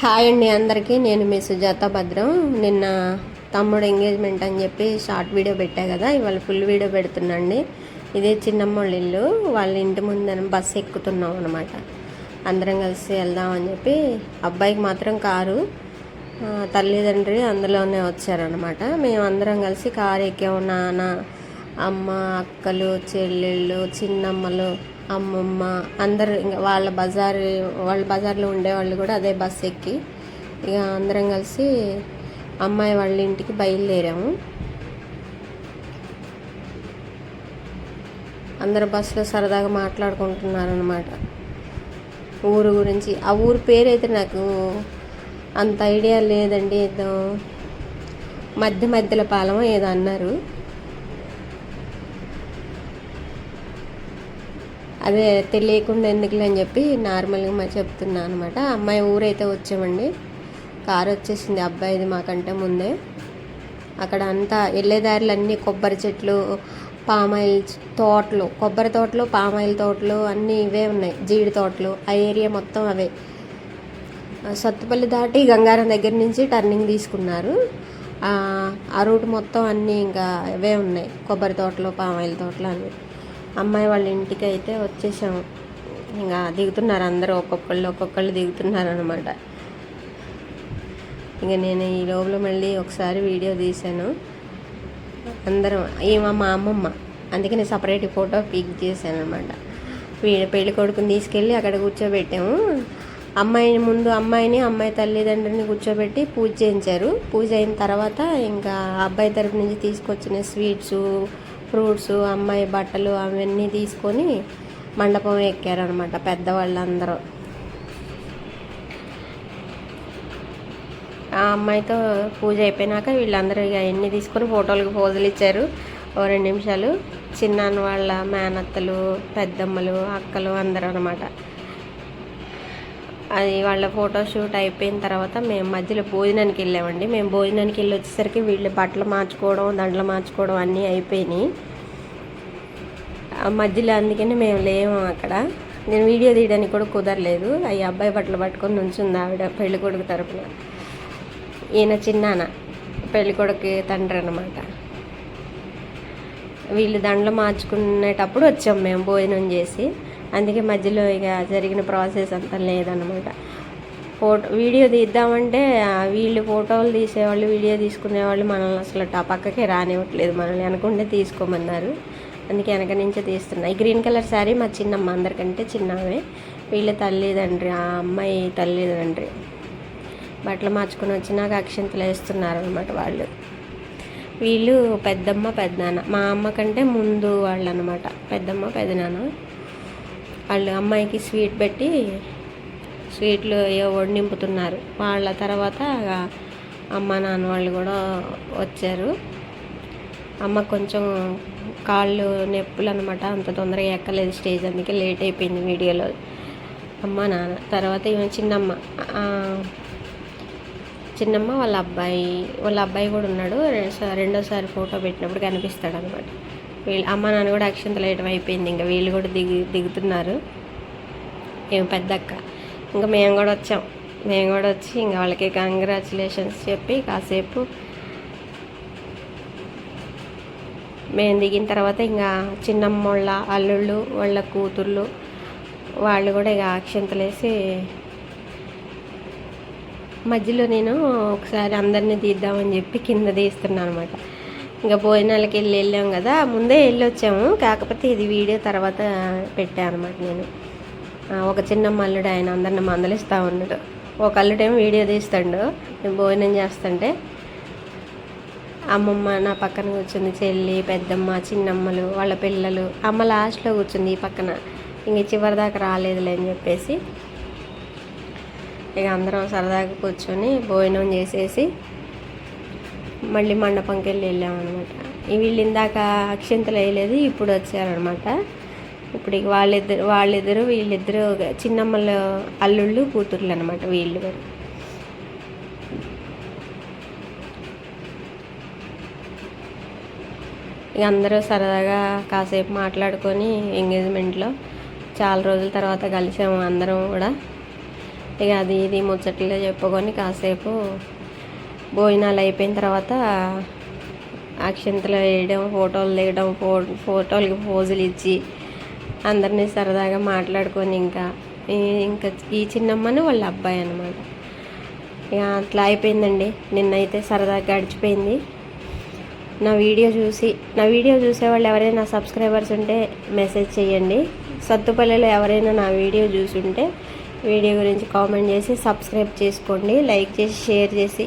Hi అండి అందరికీ. నేను మీ సుజాత భద్రం. నిన్న తమ్ముడు ఎంగేజ్మెంట్ అని చెప్పి షార్ట్ వీడియో పెట్టా కదా ఇవాళ ఫుల్ వీడియో పెడుతున్నాండి ఇదే చిన్నమ్మ వాళ్ళ ఇల్లు. వాళ్ళ ఇంటి ముందర బస్సు ఎక్కుతున్నాం అనమాట అందరం కలిసి వెళ్దామని చెప్పి అబ్బాయికి మాత్రం కారు తల్లిదండ్రి అందులోనే వచ్చారనమాట మేము అందరం కలిసి కారు ఎక్కాము. నాన్న అమ్మ అక్కలు చెల్లెళ్ళు చిన్నమ్మలు అమ్మమ్మ అందరు ఇంకా వాళ్ళ బజార్ వాళ్ళ బజార్లో ఉండేవాళ్ళు కూడా అదే బస్ ఎక్కి ఇక అందరం కలిసి అమ్మాయి వాళ్ళ ఇంటికి బయలుదేరాము. అందరు బస్సులో సరదాగా మాట్లాడుకుంటున్నారు అనమాట ఊరు గురించి ఆ ఊరు పేరు అయితే నాకు అంత ఐడియా లేదండి. ఏదో మధ్య మధ్యల పాలెం ఏదో అన్నారు. అదే తెలియకుండా ఎందుకులే అని చెప్పి నార్మల్గా మా చెప్తున్నా అనమాట అమ్మాయి ఊరైతే వచ్చామండి. కారు వచ్చేసింది అబ్బాయిది మాకంటే ముందే. అక్కడ అంతా వెళ్ళేదారులు అన్నీ కొబ్బరి చెట్లు పామాయిల్ తోటలు కొబ్బరి తోటలు పామాయిల్ తోటలు అన్నీ ఇవే ఉన్నాయి. జీడి తోటలు ఆ ఏరియా మొత్తం అవే. సత్తుపల్లి దాటి గంగారం దగ్గర నుంచి టర్నింగ్ తీసుకున్నారు. ఆ ఆ రూట్ మొత్తం అన్నీ ఇంకా అవే ఉన్నాయి. కొబ్బరి తోటలు పామాయిల్ తోటలు అన్నీ. అమ్మాయి వాళ్ళ ఇంటికి అయితే వచ్చేసాము. ఇంకా దిగుతున్నారు అందరూ ఒక్కొక్కళ్ళు ఒక్కొక్కళ్ళు దిగుతున్నారు అనమాట ఇక నేను ఈ లోపల మళ్ళీ ఒకసారి వీడియో తీశాను. అందరం ఏమో మా అమ్మమ్మ. అందుకే నేను సపరేట్ ఫోటో పిక్ చేశాను అనమాట పెళ్ళి కొడుకుని తీసుకెళ్ళి అక్కడ కూర్చోబెట్టాము. అమ్మాయిని ముందు అమ్మాయిని అమ్మాయి తల్లిదండ్రులని కూర్చోబెట్టి పూజ చేయించారు. పూజ అయిన తర్వాత ఇంకా అబ్బాయి తరపు నుంచి తీసుకొచ్చిన స్వీట్స్ ఫ్రూట్స్ అమ్మాయి బట్టలు అవన్నీ తీసుకొని మండపం ఎక్కారనమాట పెద్దవాళ్ళందరూ. ఆ అమ్మాయితో పూజ అయిపోయినాక వీళ్ళందరూ ఇక అవన్నీ తీసుకొని ఫోటోలకు పోజులు ఇచ్చారు. ఓ రెండు నిమిషాలు. చిన్నాన్న వాళ్ళ మేనత్తలు పెద్దమ్మలు అక్కలు అందరూ అనమాట అది వాళ్ళ ఫోటోషూట్ అయిపోయిన తర్వాత మేము మధ్యలో భోజనానికి వెళ్ళామండి. మేము భోజనానికి వెళ్ళి వచ్చేసరికి వీళ్ళు బట్టలు మార్చుకోవడం దండలు మార్చుకోవడం అన్నీ అయిపోయినాయి. ఆ మధ్యలో అందుకని మేము లేము అక్కడ. నేను వీడియో తీయడానికి కూడా కుదరలేదు. అవి అబ్బాయి బట్టలు పట్టుకొని నుంచుంది ఆవిడ పెళ్ళి కొడుకు తరపున. ఈయన చిన్నాన పెళ్ళి కొడుకు తండ్రి అనమాట వీళ్ళు దండలు మార్చుకునేటప్పుడు వచ్చాం మేము భోజనం చేసి. అందుకే మధ్యలో ఇక జరిగిన ప్రాసెస్ అంతా లేదనమాట ఫోటో వీడియో తీద్దామంటే వీళ్ళు ఫోటోలు తీసేవాళ్ళు వీడియో తీసుకునేవాళ్ళు మనల్ని అసలు ఆ పక్కకే రానివ్వట్లేదు. మనల్ని అనుకుంటే తీసుకోమన్నారు. అందుకే వెనక నుంచే తీస్తున్నా. ఈ గ్రీన్ కలర్ శారీ మా చిన్నమ్మ అందరికంటే చిన్నమే. వీళ్ళ తల్లిదండ్రి ఆ అమ్మాయి తల్లిదండ్రి. బట్టలు మార్చుకుని వచ్చినాక అక్షింతలు వేస్తున్నారు అనమాట వాళ్ళు. వీళ్ళు పెద్దమ్మ పెద్దనాన్న. మా అమ్మ కంటే ముందు వాళ్ళు అనమాట పెద్దమ్మ పెద్దనాన్న. వాళ్ళు అమ్మాయికి స్వీట్ పెట్టి స్వీట్లు ఏవో నింపుతున్నారు వాళ్ళ తర్వాత అమ్మ నాన్న వాళ్ళు కూడా వచ్చారు. అమ్మ కొంచెం కాళ్ళు నొప్పులు అనమాట అంత తొందరగా ఎక్కలేదు స్టేజ్ అందుకే లేట్ అయిపోయింది వీడియోలో. అమ్మ నాన్న. తర్వాత ఈమె చిన్నమ్మ. చిన్నమ్మ వాళ్ళ అబ్బాయి వాళ్ళ అబ్బాయి కూడా ఉన్నాడు. రెండోసారి ఫోటో పెట్టినప్పుడు కనిపిస్తాడు అనమాట వీళ్ళు అమ్మ నాన్న కూడా అక్షంతలు వేయటం అయిపోయింది. ఇంకా వీళ్ళు కూడా దిగు దిగుతున్నారు. ఏం పెద్దక్క. ఇంకా మేము కూడా వచ్చాం. మేము కూడా వచ్చి ఇంకా వాళ్ళకి కంగ్రాచులేషన్స్ చెప్పి కాసేపు మేము దిగిన తర్వాత ఇంకా చిన్నమ్మ వాళ్ళ అల్లుళ్ళు వాళ్ళ కూతుళ్ళు వాళ్ళు కూడా ఇక అక్షంతలేసి మధ్యలో నేను ఒకసారి అందరినీ తీద్దామని చెప్పి కింద తీస్తున్నాను అనమాట ఇంకా భోజనాలకి వెళ్ళి వెళ్ళాం కదా ముందే వెళ్ళి వచ్చాము. కాకపోతే ఇది వీడియో తర్వాత పెట్టాను అనమాట నేను. ఒక చిన్న మల్లుడు ఆయన అందరిని మందలిస్తూ ఉన్నాడు. ఒక అల్లుడేమో వీడియో తీస్తాడు నేను భోజనం చేస్తుంటే. అమ్మమ్మ నా పక్కన కూర్చుంది చెల్లి పెద్దమ్మ చిన్నమ్మలు వాళ్ళ పిల్లలు అమ్మ లాస్ట్లో కూర్చుంది ఈ పక్కన. ఇంక చివరి దాకా రాలేదులే అని చెప్పేసి. ఇక అందరం సరదాగా కూర్చొని భోజనం చేసేసి మళ్ళీ మండపంకి వెళ్ళి వెళ్ళామన్నమాట వీళ్ళు ఇందాక అక్షింతలు వేయలేదు ఇప్పుడు వచ్చారనమాట ఇప్పుడు ఇక వాళ్ళిద్దరు వాళ్ళిద్దరు వీళ్ళిద్దరు చిన్నమ్మల అల్లుళ్ళు కూతుర్లు అనమాట వీళ్ళు కూడా. ఇక అందరూ సరదాగా కాసేపు మాట్లాడుకొని ఎంగేజ్మెంట్లో చాలా రోజుల తర్వాత కలిసాము అందరం కూడా. ఇక అది ఇది ముచ్చట్లు చెప్పుకొని కాసేపు భోజనాలు అయిపోయిన తర్వాత అక్షంతలు వేయడం ఫోటోలు దిగడం ఫో ఫోటోలకి పోజులు ఇచ్చి అందరినీ సరదాగా మాట్లాడుకొని ఇంకా ఇంకా ఈ చిన్నమ్మను వాళ్ళ అబ్బాయి అనమాట ఇక అట్లా అయిపోయిందండి. నిన్నైతే సరదాగా గడిచిపోయింది. నా వీడియో చూసి నా వీడియో చూసే వాళ్ళు ఎవరైనా సబ్స్క్రైబర్స్ ఉంటే మెసేజ్ చేయండి. సత్తుపల్లెలో ఎవరైనా నా వీడియో చూసుంటే వీడియో గురించి కామెంట్ చేసి సబ్స్క్రైబ్ చేసుకోండి. లైక్ చేసి షేర్ చేసి